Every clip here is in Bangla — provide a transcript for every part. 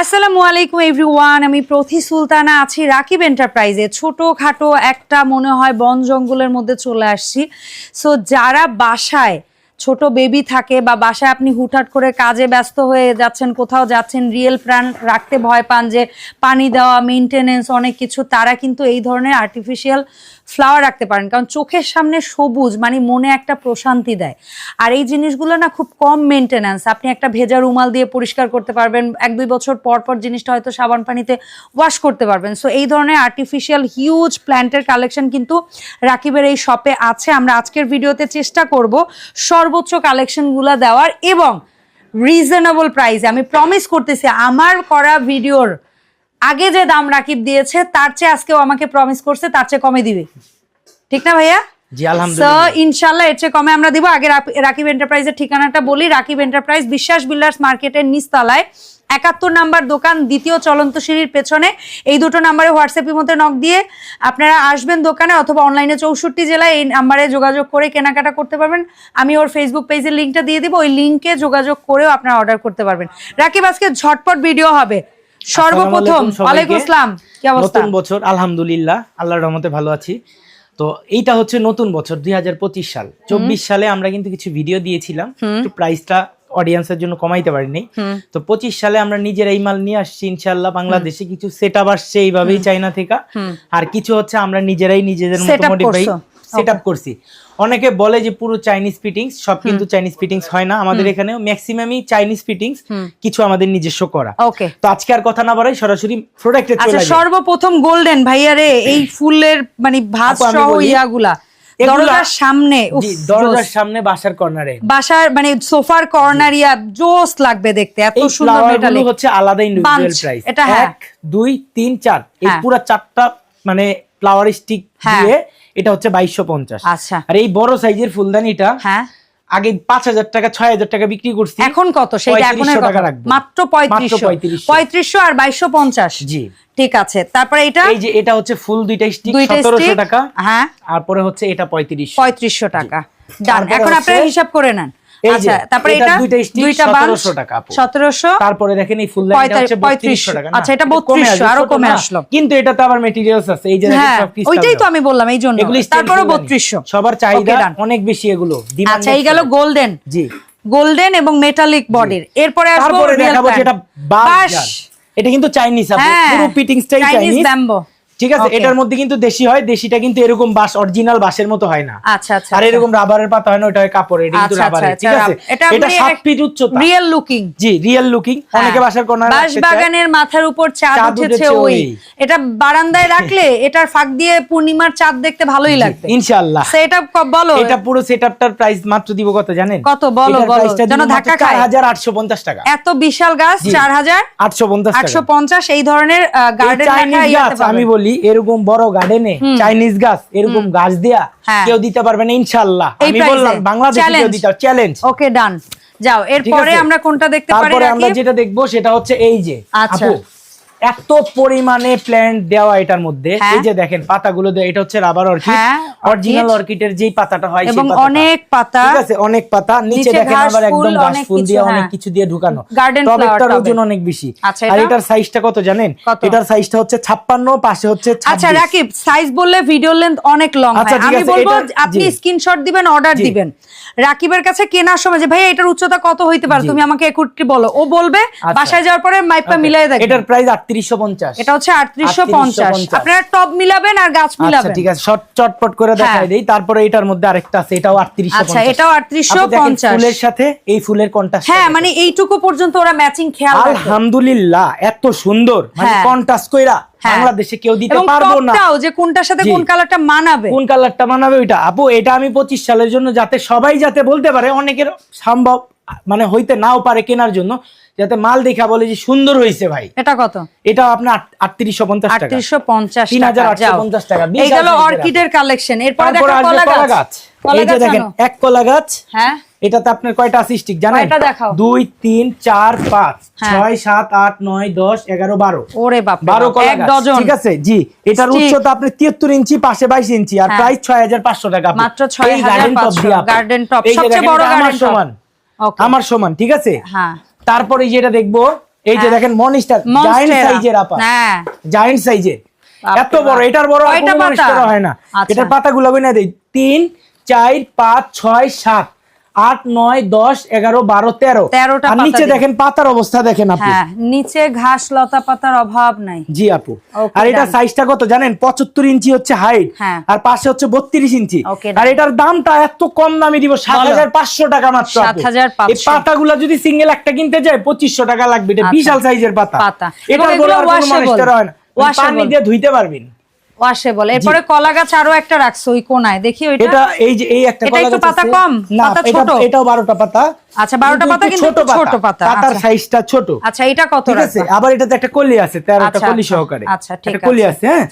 আসসালামু আলাইকুম এভরিওয়ান আমি প্রতি সুলতানা আছি রাকিব এন্টারপ্রাইজে। ছোট খাটো একটা মনে হয় বন জঙ্গলের মধ্যে চলে আসছি। সো যারা বাসায় ছোট বেবি থাকে বা বাসায় আপনি হুটহাট করে কাজে ব্যস্ত হয়ে যাচ্ছেন, কোথাও যাচ্ছেন রিয়েল প্রাণ রাখতে ভয় পান যে পানি দেওয়া মেনটেনেন্স অনেক কিছু, তারা কিন্তু এই ধরনের আর্টিফিশিয়াল ফ্লাওয়ার রাখতে পারেন। কারণ চোখের সামনে সবুজ মানে মনে একটা প্রশান্তি দেয়। আর এই জিনিসগুলো না খুব কম মেনটেন্যান্স আপনি একটা ভেজা রুমাল দিয়ে পরিষ্কার করতে পারবেন, এক দুই বছর পর পর জিনিসটা হয়তো সাবান পানিতে ওয়াশ করতে পারবেন। সো এই ধরনের আর্টিফিশিয়াল হিউজ প্ল্যান্টের কালেকশন কিন্তু রাকিবের এই শপে আছে। আমরা আজকের ভিডিওতে চেষ্টা করব সর্বোচ্চ কালেকশনগুলো দেওয়ার এবং রিজনেবল প্রাইসে আমি প্রমিস করতেছি, আমার করা ভিডিওর আগে যে দাম রাকিব দিয়েছে তার চেয়ে আজকেও আমাকে প্রমিস করছে তার চেয়ে কমে দিবে। ঠিক না ভাইয়া? ইনশাল্লাহ এর চেয়ে কমে আমরা দিব। আগে রাকিব এন্টারপ্রাইজের ঠিকানাটা বলি। রাকিব এন্টারপ্রাইজ বিশ্বাস বিল্ডার্স মার্কেটের নিচতলায়। একাত্তর নাম্বার দোকান দ্বিতীয় চলন্ত সিঁড়ির পেছনে। এই দুটো নাম্বারে হোয়াটসঅ্যাপের মধ্যে নক দিয়ে আপনারা আসবেন দোকানে অথবা অনলাইনে চৌষট্টি জেলায় এই নাম্বারে যোগাযোগ করে কেনাকাটা করতে পারবেন। আমি ওর ফেসবুক পেজের লিঙ্কটা দিয়ে দিব। ওই লিঙ্কে যোগাযোগ করেও আপনারা অর্ডার করতে পারবেন। রাকিব আজকে ঝটপট ভিডিও হবে। সর্বপ্রথম ওয়ালাইকুম আসসালাম কি অবস্থা? নতুন বছর আলহামদুলিল্লাহ আল্লাহর রহমতে ভালো আছি। তো এইটা হচ্ছে নতুন বছর দুই সাল। চব্বিশ সালে আমরা কিন্তু কিছু ভিডিও দিয়েছিলাম। একটু প্রাইসটা অডিয়েন্সের জন্য কমাইতে পারিনি। তো পঁচিশ সালে আমরা নিজের এই মাল নিয়ে আসছি ইনশাল্লাহ বাংলাদেশে কিছু সেট আপ আসছে এইভাবেই চাইনা থেকে। আর কিছু হচ্ছে আমরা নিজেরাই নিজেদের মতো মডিফাই? সেট আপ করছি। অনেকে বলে যে পুরো চাইনিজ ফিটিংস সব কিন্তু চাইনিজ ফিটিংস হয় না। আমাদের এখানে ম্যাক্সিমামই চাইনিজ ফিটিংস কিছু আমাদের নিজস্ব করা। ওকে তো আজকে আর কথা না বাড়াই সরাসরি প্রোডাক্টে চলে আচ্ছা সর্বপ্রথম গোল্ডেন ভাইয়া রে এই ফুলের মানে ভাত সহ ইয়াগুলা। দরজার সামনে দরজার সামনে বাসার কর্নারে বাসার মানে সোফার জোস লাগবে দেখতে। এত সুন্দর মেটালিক হচ্ছে আলাদা ইন্ডিভিজুয়াল প্রাইস এটা হ্যাঁ। এক দুই তিন চার। এই হ্যাঁ। পুরো চারটা মানে ফ্লাওয়ার স্টিক হ্যাঁ। দিয়ে এটা হচ্ছে বাইশশো পঞ্চাশ। আচ্ছা। আর এই বড় সাইজের ফুলদানিটা হ্যাঁ। আগে পাঁচ হাজার টাকা ছয় হাজার টাকা বিক্রি করছি। এখন কত? এখন টাকা রাখব। মাত্র পঁয়ত্রিশশো। পঁয়ত্রিশশো। আর বাইশশো পঞ্চাশ। জি। ঠিক আছে। তারপরে এটা? এই যে এটা হচ্ছে ফুল দুইটা স্টিক সতেরোশো টাকা। হ্যাঁ। তারপরে হচ্ছে এটা পঁয়ত্রিশ পঁয়ত্রিশশো টাকা। ডান এখন আপনারা হিসাব করে নেন। আচ্ছা তারপরে এটা এটা? দুইটা stick, 1700 টাকা আপু। সতেরোশো? তারপরে দেখেন এই ফুলদানিটা হচ্ছে পঁয়ত্রিশশো। 3200 টাকা। আচ্ছা, এটা 3200, আরও কমে আসলো। কিন্তু এটাতে আবার মেটেরিয়ালস আছে এই যে হ্যাঁ সব crystal ওইটাই তো আমি বললাম এই জন্য। তারপরে স্টেন বত্রিশশো। সবার চাহিদা অনেক বেশি এগুলো আচ্ছা এই গেল গোল্ডেন জি। গোল্ডেন এবং মেটালিক বডির এরপরে আসব দেখাবো যেটা বাস এটা কিন্তু চাইনিজ আপু। হ্যাঁ পুরো ফিটিংসটাই চাইনিজ চাইনিজ ব্যাম্বো ঠিক আছে? এটার মধ্যে কিন্তু দেশি হয় দেশিটা কিন্তু এরকম বাস অরিজিনাল বাসের মতো হয় না। আচ্ছা আচ্ছা আর এরকম রাবারের পাতা হয় না ওটা হয় কাপড়ের এটা কিন্তু আচ্ছা, রাবারের আচ্ছা, ঠিক আছে? আচ্ছা, এটা এটা 7 ফিট উচ্চতা। রিয়েল লুকিং জি রিয়েল লুকিং অনেকে বাসার রাখতে চায়। বাগানের মাথার উপর চাঁদ উঠেছে ওই। এটা বারান্দায় রাখলে এটার ফাঁক দিয়ে পূর্ণিমার চাঁদ দেখতে ভালোই লাগবে। ইনশাআল্লাহ। সেটা বলো। এটা পুরো সেটআপটার প্রাইস মাত্র দিব কত জানেন? কত? বলো, বলো। যেন ধাক্কা খায়। 4850 টাকা। এত বিশাল গাছ জি। চার হাজার 850 আটশো টাকা। পঞ্চাশ এই ধরনের গার্ডেন গাছ আমি বলি এরকম বড় গার্ডেনে চাইনিজ গাছ এরকম গাছ দেয়া হ্যাঁ। কেউ দিতে পারবে না ইনশাল্লাহ। আমি বললাম বাংলাদেশে কেউ দিতে চ্যালেঞ্জ ওকে ডান যাও এরপরে আমরা কোনটা দেখতে পারি তারপরে আমরা যেটা দেখব সেটা হচ্ছে এই যে আচ্ছা। আপু এত পরিমাণে প্ল্যান্ট দেওয়া এটার মধ্যে। হ্যাঁ। এই যে দেখেন পাতাগুলো এটা হচ্ছে রাবার অর্কিড অরিজিনাল। অর্কিডের যেই পাতাটা হয় এবং অনেক পাতা। ঠিক আছে অনেক পাতা। নিচে দেখেন আবার একদম অনেক ফুল দিয়ে অনেক হ্যাঁ। কিছু দিয়ে ঢুকানো। টবেরটার ওজন অনেক বেশি। আচ্ছা, আর এটার সাইজটা কত জানেন? এটার সাইজটা হচ্ছে 56 পাশে হচ্ছে আচ্ছা রাকিব সাইজ বললে ভিডিও লেন্থ অনেক লং আচ্ছা, হয়। আমি বলব আপনি স্ক্রিনশট দিবেন অর্ডার দিবেন। রাকিবের কাছে কেনার সময় যে ভাই এটার উচ্চতা কত হইতে পারে? তুমি আমাকে একটু বলো। ও বলবে আচ্ছা। বাসায় যাওয়ার পরে মাইপটা মিলাই দেখবেন এটার প্রাইস 3850 এটা হচ্ছে 3850 আপনারা টপ মিলাবেন আর গাছ আচ্ছা মিলাবেন। ঠিক আছে। শর্ট চটপট করে দেখাই হ্যাঁ। দেই। তারপরে এটার মধ্যে আরেকটা আছে এটাও 3850 আচ্ছা, এটাও 3850 ফুলের সাথে এই ফুলের কন্ট্রাস্ট হ্যাঁ মানে এইটুকু পর্যন্ত ওরা ম্যাচিং খেয়াল আলহামদুলিল্লাহ এত সুন্দর। মানে। কন্ট্রাস্ট কইরা হ্যাঁ। বাংলাদেশে কেউ দিতে পারব না। যে কোনটার সাথে কোন কালারটা মানাবে। কোন কালারটা মানাবে ওইটা? আপু এটা আমি পঁচিশ সালের জন্য যাতে সবাই যাতে বলতে পারে অনেকের সম্ভব মানে হইতে নাও পারে কেনার জন্য। যাতে মাল দেখা বলে যে সুন্দর হয়েছে ভাই। এটা কত? এটা আপনার আটত্রিশশো পঞ্চাশ আটত্রিশশো পঞ্চাশ তিন হাজার পঞ্চাশ টাকা। এই গেল অর্কিডের কালেকশন এরপরে কলা গাছ। এই যে দেখেন এক কলা গাছ হ্যাঁ। এটাতে আপনার কয়টা আছে স্টিক জানেন? কয়টা দেখাও? দুই তিন চার পাঁচ হ্যাঁ। ছয় সাত আট নয় দশ এগারো বারো। ওরে বাপ বারো কলা এক ডজন। ঠিক আছে? জি এটার। উচ্চতা আপনি তিয়াত্তর ইঞ্চি পাশে বাইশ ইঞ্চি আর হ্যাঁ। প্রাইস ছয় হাজার পাঁচশো টাকা আপু। মাত্র 6,500 এই garden top দিয়ে আপু। garden top, এই যে সবচেয়ে বড় এটা আমার সমান. আমার সমান ঠিক আছে? হ্যাঁ। তারপরে যেটা দেখব এই যে দেখেন মনিস্টার জায়েন্ট সাইজের আপা। হ্যাঁ। জায়েন্ট সাইজের এত বড়। এটার বড় আর কোনো হয় না। আচ্ছা। এটার পাতাগুলো বিনা দেই। তিন চার পাঁচ ছয় সাত। আট নয় দশ এগারো বারো তেরো। তেরোটা নিচে দেখেন পাতার অবস্থা দেখেন আপনি। হ্যাঁ নিচে ঘাস লতা পাতার অভাব নাই। জি আপু। আর এটা সাইজটা কত জানেন? পঁচাত্তর ইঞ্চি হচ্ছে হাইট হ্যাঁ। আর পাশে হচ্ছে বত্রিশ ইঞ্চি। আর এটার দামটা এত কম দামে দিব সাত হাজার পাঁচশো টাকা মাত্র আপু। 7,500 এই পাতাগুলা যদি সিঙ্গেল একটা কিনতে যায় পঁচিশশো টাকা লাগবে। এটা আচ্ছা। বিশাল সাইজের পাতা। washable। মনিস্টার হয় না। পানি দিয়ে ধুইতে পারবেন। ওয়াশেবল এরপরে কলা গাছ আরও একটা রাখছো ওই কোনায়। দেখি ওইটা। এটা এই যে এই একটা কলা গাছ পাতা কম? পাতা ছোট? এটাও বারোটা পাতা। আচ্ছা, 12টা পাতা কিন্তু ছোট পাতা। পাতার আচ্ছা। সাইজটা ছোট। আচ্ছা এটা কত ঠিক আছে? আবার এটাতে একটা কলি আছে তেরোটা আচ্ছা, কলি আচ্ছা, সহকারে। আচ্ছা, ঠিক কলি আছে, হ্যাঁ।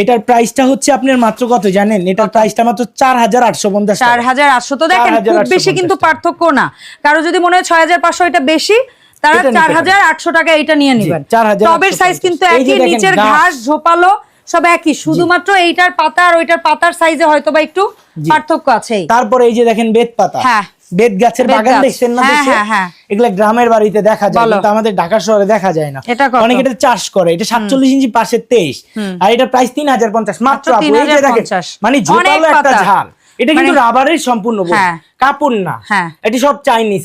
এটার প্রাইসটা হচ্ছে আপনার মাত্র কত জানেন? এটার প্রাইসটা মাত্র চার হাজার আটশো পঞ্চাশ চার হাজার আটশো। তো দেখেন খুব বেশি কিন্তু পার্থক্য না। কারও যদি মনে হয় ছয় হাজার পাঁচশো এটা বেশি তারা এটা নিতে চার হাজার আটশো টাকা এটা নিয়ে নেবেন। 4,850 টবের সাইজ কিন্তু একই নিচের ঘাস ঝোপালো সব একই শুধুমাত্র এইটার পাতা আর ওইটার পাতার সাইজে হয়তো বা একটু পার্থক্য আছে তারপরে এই যে দেখেন বেত পাতা। হ্যাঁ। বেত গাছের বাগান দেখছেন না হ্যাঁ? হ্যাঁ, হ্যাঁ। এগুলা গ্রামের বাড়িতে দেখা যায় কিন্তু আমাদের ঢাকা শহরে দেখা যায় না। অনেকে এটা চাষ করে এটা সাতচল্লিশ ইঞ্চি পাশে তেইশ। আর এটা প্রাইস তিন হাজার পঞ্চাশ। মাত্র মাত্র আপু, এই যে দেখেন 3,050 মানে ঝোপালো একটা ঝাল এটা কিন্তু মানে- রাবারের সম্পূর্ণ। কাপড় না। এটি সব চাইনিজ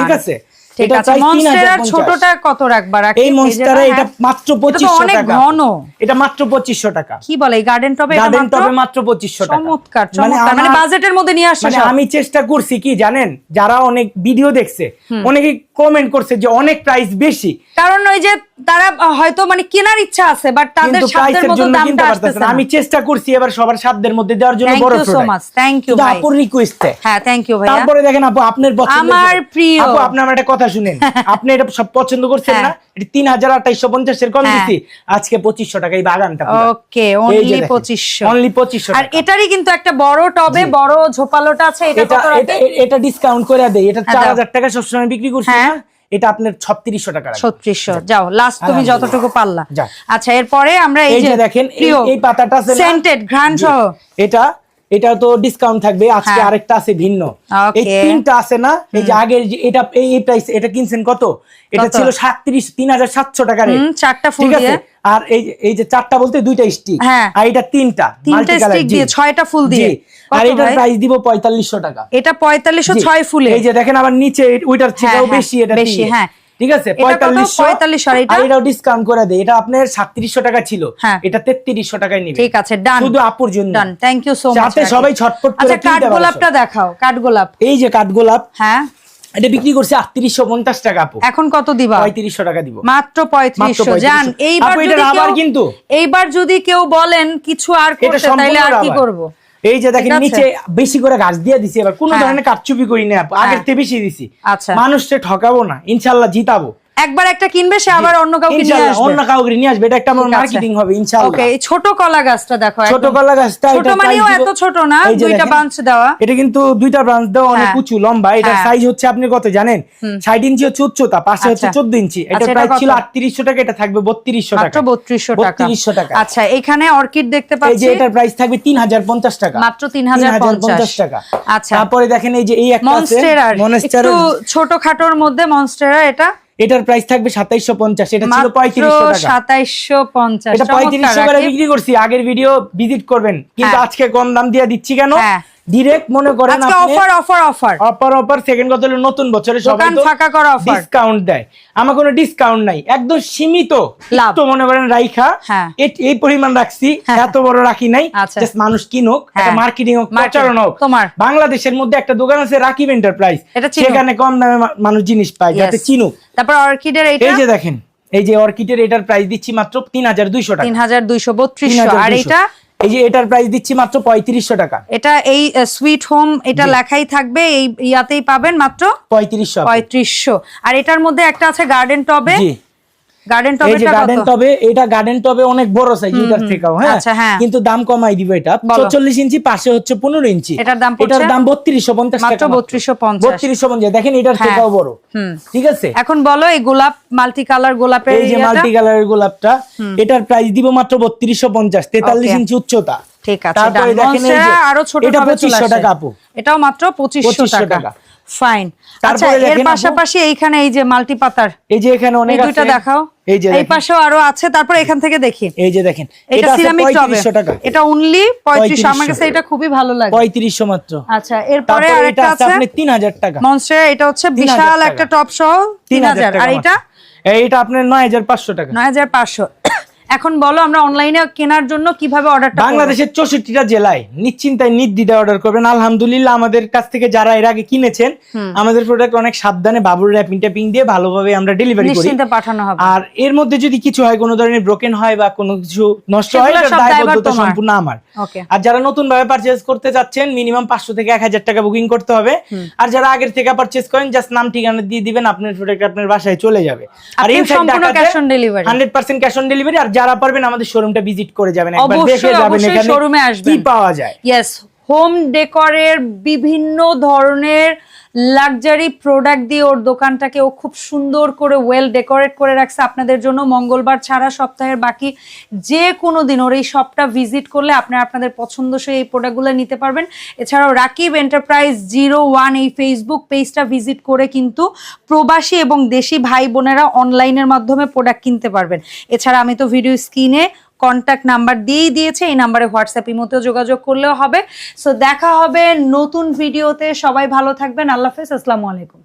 ঠিক আছে? ঠিক আছে মনস্টেরার 3,050 ছোটটা কত রাখবা? রাখি এই মনস্টারে এটা মাত্র পঁচিশশো অনেক টাকা। ঘন। এটা মাত্র পঁচিশশো টাকা। কি বলে এই গার্ডেন টবে গার্ডেন মাত্র? টবে মাত্র পঁচিশশো টাকা। চমৎকার মানে চমৎকার। মানে বাজেটের মধ্যে নিয়ে আসছে মানে আমি চেষ্টা করছি কি জানেন? যারা অনেক ভিডিও দেখছে অনেকে কমেন্ট করছে যে অনেক প্রাইস বেশি। কারণ ওই যে তারা হয়তো মানে কেনার ইচ্ছা আছে বাট তাদের সাধ্যের মতো দামটা আসতেছে না। আমি চেষ্টা করছি এবার সবার সাধ্যের মধ্যে দেওয়ার জন্য বড় product। much. Thank you, কিন্তু ভাই। আপুর রিকোয়েস্টে হ্যাঁ থ্যাংক ইউ ভাইয়া। তারপরে দেখেন আপু আপনার পছন্দের আমার প্রিয়। আপু আপনি আমার একটা কথা শুনেন। আপনি এটা সব পছন্দ করছেন হ্যাঁ। না এটা তিন হাজার আঠাইশো পঞ্চাশের কম হ্যাঁ। দিচ্ছি আজকে পঁচিশশো টাকা এই বাগানটা ওকে অনলি পঁচিশশো। অনলি পঁচিশশো আর এটারই কিন্তু একটা বড় টবে বড় ঝোপালোটা আছে এটা এটা ডিসকাউন্ট করে দেয় এটা হ্যাঁ, চার হাজার টাকা সবসময় বিক্রি করছি হ্যাঁ। না। এটা আপনার ছত্রিশশো টাকা ছত্রিশশো। যাও লাস্ট তুমি যতটুকু পারলা। আচ্ছা এরপরে আমরা এই যে দেখেন এই- পাতাটা সেন্টেড ঘ্রাণ সহ। এটা এটা তো ডিসকাউন্ট থাকবে আজকে হ্যাঁ। আরেকটা আছে ভিন্ন এই তিনটা আছে না এই যে আগের যে এটা এই প্রাইস এটা কিনছেন কত এটা ছিল সাতত্রিশ তিন হাজার সাতশো টাকা রেট হুম, চারটা ফুল দিয়ে। আর এই এই যে চারটা বলতে দুইটা স্টিক হ্যাঁ। আর এটা তিনটা তিনটা জি। দিয়ে, ছয়টা ফুল দিয়ে। আর এটার প্রাইস দিব পঁয়তাল্লিশশো টাকা এটা পঁয়তাল্লিশশো জি। ছয় ফুলে এই যে দেখেন আবার নিচে ওইটার থেকেও হ্যাঁ, বেশি এটা বেশি, হ্যাঁ। ঠিক আছে? পঁয়তাল্লিশশো 45 আর এটা? এটাও ডিসকাউন্ট করে দেয়। এটা আপনার সাতত্রিশশো টাকা ছিল। হ্যাঁ। এটা তেত্রিশশো টাকায় নিবে। ঠিক আছে ডান শুধু আপুর জন্য। Done thank you so much যাতে সবাই ছটফট করে আচ্ছা পারে কাঠগোলাপটা দেখাও কাঠগোলাপ। এই যে কাঠগোলাপ হ্যাঁ। এটা বিক্রি করছে আটত্রিশশো পঞ্চাশ টাকা আপু। এখন কত দিবা? পঁয়ত্রিশশো টাকা দিব। মাত্র পঁয়ত্রিশশো। জান এইবার কেউ- কিন্তু। এইবার যদি কেউ বলেন কিছু আর করতে তাইলে আর কি। করব? এই যে দেখেন নিচে বেশি করে গাছ দিয়ে দিছি এবার কোনো হ্যাঁ। ধরনের কাটচুপি করি না। আগের থেকে বেশি দিছি। আচ্ছা। মানুষকে ঠকাবো না ইনশাল্লাহ জিতাবো। একবার একটা কিনবে সে আবার অন্য কাউকে নিয়ে আসবে। অন্য কাউকে নিয়ে আসবে এটা একটা আমার মার্কেটিং হবে ইনশাল্লাহ। ওকে এই ছোট কলা গাছটা দেখো ছোট কলা গাছটা ছোট মানেও এত ছোট না দুইটা বাঞ্চ দেওয়া। এটা কিন্তু দুইটা ব্রাঞ্চ দেওয়া অনেক হ্যাঁ। উঁচু লম্বা এটা হ্যাঁ। সাইজ হচ্ছে আপনি কত জানেন? ষাট ইঞ্চি হচ্ছে উচ্চতা পাশে হচ্ছে আচ্ছা। চোদ্দ ইঞ্চি এটা আচ্ছা, প্রাইস ছিল কত? আটত্রিশশো টাকা এটা থাকবে বত্রিশশো টাকা। মাত্র বত্রিশশো টাকা। বত্রিশশো টাকা। আচ্ছা এখানে অর্কিড দেখতে পাচ্ছি এই যে এটার প্রাইস থাকবে তিন হাজার পঞ্চাশ টাকা। মাত্র 3,050 টাকা। আচ্ছা। তারপরে দেখেন এই যে এই একটা আছে মনস্টেরার একটু ছোট খাটোর মধ্যে মনস্টেরা এটা। এটার প্রাইস থাকবে সাতাইশশো পঞ্চাশ এটা ছিল পঁয়ত্রিশশো টাকা। সাতাইশশো পঞ্চাশ এটা পঁয়ত্রিশশো করে বিক্রি করছি আগের ভিডিও ভিজিট করবেন। কিন্তু হ্যাঁ। আজকে কম দাম দিয়ে দিচ্ছি কেন? হ্যাঁ। ডিরেক্ট মনে করেন আপনি offer offer offer offer offer second কথা হলো নতুন বছরে সবাই তো ফাঁকা করা offer। ডিসকাউন্ট দেয়। আমার কোনো ডিসকাউন্ট নাই। একদম সীমিত। তো মনে করেন রাইখা। হ্যাঁ। এই পরিমাণ রাখছি। এত বড় রাখি নাই। আচ্ছা। জাস্ট মানুষ কিনুক একটা হ্যাঁ। মার্কেটিং হোক প্রচারণ হোক। তোমার। বাংলাদেশের মধ্যে একটা দোকান আছে রাকিব এন্টারপ্রাইজ সেখানে কম দামে মানুষ জিনিস পায় যাতে চিনুক। তারপর অর্কিডের এই যে দেখেন এই যে অর্কিডের এটার প্রাইস দিচ্ছি মাত্র তিন হাজার দুইশো টাকা। তিন হাজার দুইশো বত্রিশ আর 3,200 এটা এই যে এটার প্রাইস দিচ্ছি মাত্র পঁয়ত্রিশশো টাকা। এটা এই সুইট হোম এটা লেখাই থাকবে এই ইয়াতেই পাবেন মাত্র পঁয়ত্রিশশো পঁয়ত্রিশশো। আর এটার মধ্যে একটা আছে গার্ডেন টবে জি গার্ডেন এই যে গার্ডেন টবে এটা গার্ডেন টবে অনেক বড় সাইজ এটার থেকেও হ্যাঁ আচ্ছা, হ্যাঁ। কিন্তু দাম কমাই দিব এটা বলো। চল্লিশ ইঞ্চি পাশে হচ্ছে পনেরো ইঞ্চি এটার দাম? এটার মাত্র 3250 দেখেন এটার হ্যাঁ। থেকেও বড় ঠিক আছে এখন বলো এই গোলাপ মাল্টি কালার গোলাপের এই যে ইয়াটা? মাল্টি কালারের গোলাপটা এটার প্রাইস দিব মাত্র বত্রিশশো পঞ্চাশ তেতাল্লিশ Okay. ইঞ্চি উচ্চতা ঠিক আছে আরও ছোট এটা টবে চলে 2500 আসে। টাকা আপু। এটাও মাত্র পঁচিশশো 2500 টাকা টাকা ফাইন আচ্ছা এর পাশাপাশি এইখানে এই যে মাল্টি পাতার এই যে এখানে অনেক দুইটা দেখাও। এই যে এই পাশেও আরও আছে তারপর এখান থেকে দেখি। এই যে দেখেন এটা সিরামিক টবে এটা অনলি পঁয়ত্রিশ আমার কাছে এটা খুবই ভালো লাগে। পঁয়ত্রিশশো মাত্র। আচ্ছা এরপরে আরেকটা এটা আছে আপনি তিন হাজার টাকা। মনস্টার এটা হচ্ছে বিশাল একটা টপ সহ তিন হাজার। আর টাকা এটা এইটা আপনার নয় হাজার পাঁচশো টাকা। নয় হাজার পাঁচশো। এখন বলো আমরা অনলাইনে কেনার জন্য কীভাবে অর্ডারটা বাংলাদেশের চৌষট্টিটা জেলায় নিশ্চিন্তায় নির্দ্বিধায় অর্ডার করবেন। আলহামদুলিল্লাহ আমাদের কাছ থেকে যারা এর আগে কিনেছেন আমাদের প্রোডাক্ট অনেক সাবধানে বাবুর র্যাপিং ট্যাপিং দিয়ে ভালোভাবে আমরা ডেলিভারি করি। নিশ্চিন্তে পাঠানো হবে। আর এর মধ্যে যদি কিছু হয় কোনো ধরনের ব্রোকেন হয় বা কোনো কিছু নষ্ট হয় দায়বদ্ধতা সম্পূর্ণ আমার। ওকে আর যারা নতুন ভাবে পারচেজ করতে চাচ্ছেন মিনিমাম পাঁচশো থেকে এক হাজার টাকা বুকিং করতে হবে। আর যারা আগের থেকে পারচেজ করেন জাস্ট নাম ঠিকানা দিয়ে দিবেন আপনার প্রোডাক্ট আপনার বাসায় চলে যাবে। আর inside. Hundred percent cash on delivery আর যারা পারবেন আমাদের শোরুমটা ভিজিট করে যাবেন একবার দেখে যাবেন এখানে। কি পাওয়া যায় ইয়েস হোম ডেকরের বিভিন্ন ধরনের লাক্সারি প্রোডাক্ট দিয়ে ওর দোকানটাকে ও খুব সুন্দর করে ওয়েল ডেকোরেট করে রাখছে আপনাদের জন্য। মঙ্গলবার ছাড়া সপ্তাহের বাকি যে কোনো দিন ওর এই শপটা ভিজিট করলে আপনারা আপনাদের পছন্দসই এই প্রোডাক্টগুলো নিতে পারবেন। এছাড়াও রাকিব এন্টারপ্রাইজ জিরো ওয়ান এই ফেসবুক পেজটা ভিজিট করে কিন্তু প্রবাসী এবং দেশি ভাই বোনেরা অনলাইনের মাধ্যমে প্রোডাক্ট কিনতে পারবেন। এছাড়া আমি তো ভিডিও স্ক্রিনে কন্ট্যাক্ট নাম্বার দিয়েই দিয়েছে, এই নাম্বারে হোয়াটসঅ্যাপ ইমোতেও যোগাযোগ করলেও হবে। সো দেখা হবে নতুন ভিডিওতে সবাই ভালো থাকবেন। আল্লাহ হাফেজ। আসসালামু আলাইকুম।